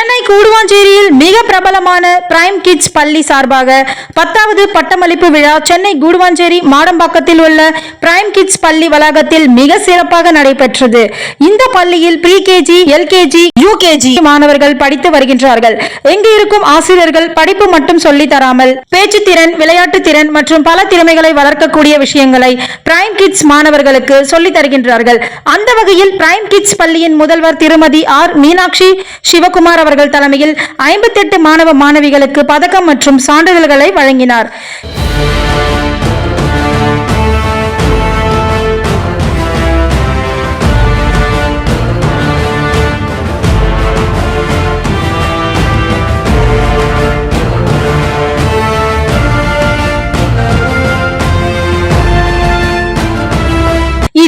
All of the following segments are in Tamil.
என்ன சென்னை கூடுவாஞ்சேரியில் மிக பிரபலமான பிரைம் கிட்ஸ் பள்ளி சார்பாக பத்தாவது பட்டமளிப்பு விழா சென்னை கூடுவாஞ்சேரி மாடம்பாக்கத்தில் உள்ள பிரைம் கிட்ஸ் பள்ளி வளாகத்தில் மிக சிறப்பாக நடைபெற்றது. இந்த பள்ளியில் பிரிகேஜி எல்கேஜி யூகேஜி மாணவர்கள் படித்து வருகின்றார்கள். இங்கு இருக்கும் ஆசிரியர்கள் படிப்பு மட்டும் சொல்லி தராமல் பேச்சு திறன் விளையாட்டு திறன் மற்றும் பல திறமைகளை வளர்க்கக்கூடிய விஷயங்களை பிரைம் கிட்ஸ் மாணவர்களுக்கு சொல்லித் தருகின்றார்கள். அந்த வகையில் பிரைம் கிட்ஸ் பள்ளியின் முதல்வர் திருமதி ஆர் மீனாட்சி சிவகுமார் அவர்கள் தலைமையில் ஐம்பத்தெட்டு மாணவ மாணவிகளுக்கு பதக்கம் மற்றும் சான்றிதழ்களை வழங்கினார்.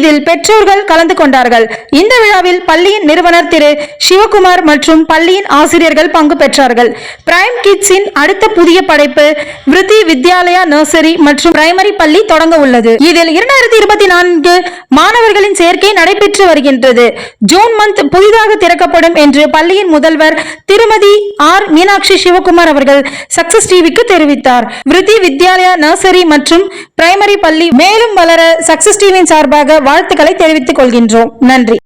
இதில் பெற்றோர்கள் கலந்து கொண்டார்கள். இந்த விழாவில் பள்ளியின் நிறுவனர் திரு சிவகுமார் மற்றும் பள்ளியின் ஆசிரியர்கள் பங்கு பெற்றார்கள். பிரைம் கிட்ஸின் அடுத்த புதிய படைப்பு விருத்தி வித்யாலயா நர்சரி மற்றும் பிரைமரி பள்ளி தொடங்க உள்ளது. இதில் இரண்டாயிரத்தி இருபத்தி நான்கு மாணவர்களின் சேர்க்கை நடைபெற்று வருகின்றது. ஜூன் மந்த் புதிதாக திறக்கப்படும் என்று பள்ளியின் முதல்வர் திருமதி ஆர் மீனாட்சி சிவகுமார் அவர்கள் சக்சஸ் டிவிக்கு தெரிவித்தார். விருத்தி வித்யாலயா நர்சரி மற்றும் பிரைமரி பள்ளி மேலும் வளர சக்சஸ் டிவியின் சார்பாக வாழ்த்துக்களை தெரிவித்துக் கொள்கின்றோம். நன்றி.